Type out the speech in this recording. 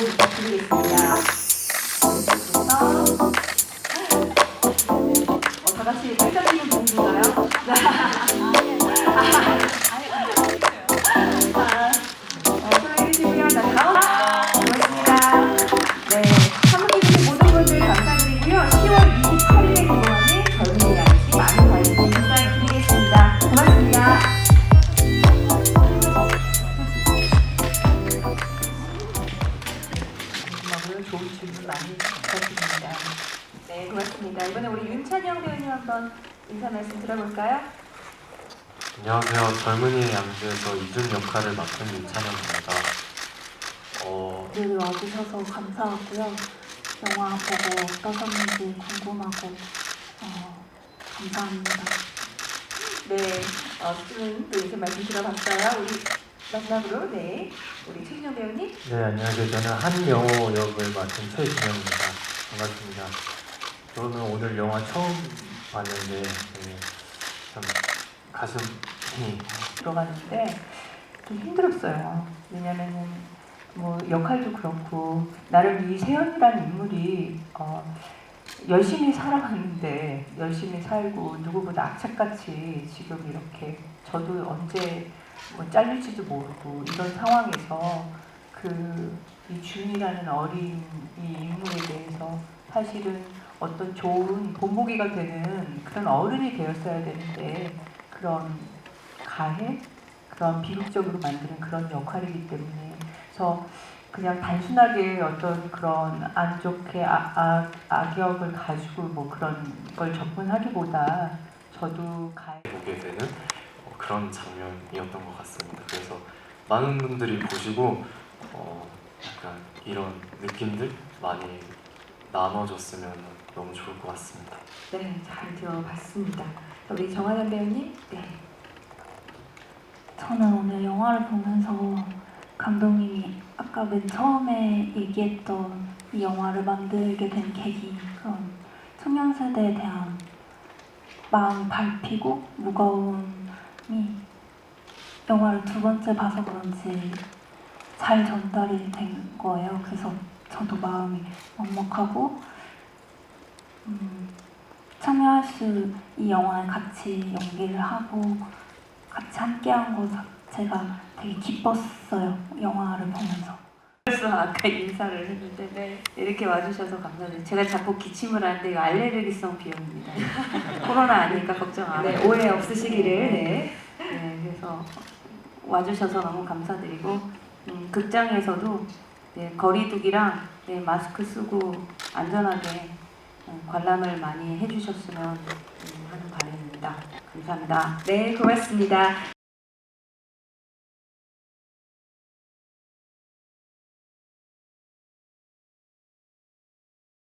부탁드리겠습니다. 그래서 어, 다 같이 팔짱끼는 분인가요? 좋은 질문 많이 부탁드립니다. 네, 고맙습니다. 이번에 우리 윤찬영 배우님 한번 인사 말씀 들어볼까요? 안녕하세요. 젊은이의 양주에서 이준 역할을 맡은 윤찬영입니다. 어, 늘 와주셔서 감사하고요. 영화 보고 어떠셨는지 궁금하고 어, 감사합니다. 네, 어, 수는 또 인사 말씀 들어봤어요. 우리 마지막으로 네, 우리 최진영 배우님. 네, 안녕하세요. 저는 한영호 역을 맡은 최진영입니다. 반갑습니다. 저는 오늘 영화 처음 봤는데 네, 참 가슴이 들어가는데 좀 힘들었어요. 왜냐면은 뭐 역할도 그렇고 나름 이 세연이라는 인물이 어, 열심히 살아왔는데 열심히 살고 누구보다 악착같이 지금 이렇게 저도 언제 뭐 잘릴지도 모르고 이런 상황에서 그 이 준이라는 어린 이 인물에 대해서 사실은 어떤 좋은 본보기가 되는 그런 어른이 되었어야 되는데 그런 가해? 그런 비극적으로 만드는 그런 역할이기 때문에. 그래서 그냥 단순하게 어떤 그런 안 좋게 아, 아, 악역을 가지고 뭐 그런 걸 접근하기보다 저도 가해 보게 되는 어, 그런 장면이었던 것 같습니다. 그래서 많은 분들이 보시고 어, 약간 이런 느낌들 많이 나눠줬으면 너무 좋을 것 같습니다. 네, 잘 들어봤습니다. 우리 정한현 배우님, 네, 저는 오늘 영화를 보면서 감독님이 아까 맨 처음에 얘기했던 이 영화를 만들게 된 계기 그런 청년 세대에 대한 마음이 밟히고 무거움이 영화를 두 번째 봐서 그런지 잘 전달이 된 거예요. 그래서 저도 마음이 먹먹하고 음, 참여할 수 이 영화에 같이 연기를 하고 같이 함께한 것 자체가 되게 기뻤어요. 영화를 보면서. 벌써 아까 인사를 했는데 네, 이렇게 와주셔서 감사드려요. 제가 자꾸 기침을 하는데 이거 알레르기성 비염입니다. 코로나 아니니까 걱정 안 해요. 오해 없으시기를. 네. 네, 그래서 와주셔서 너무 감사드리고 음, 극장에서도 네, 거리두기랑 네, 마스크 쓰고 안전하게 음, 관람을 많이 해주셨으면 음, 하는 바람입니다. 감사합니다. 네, 고맙습니다.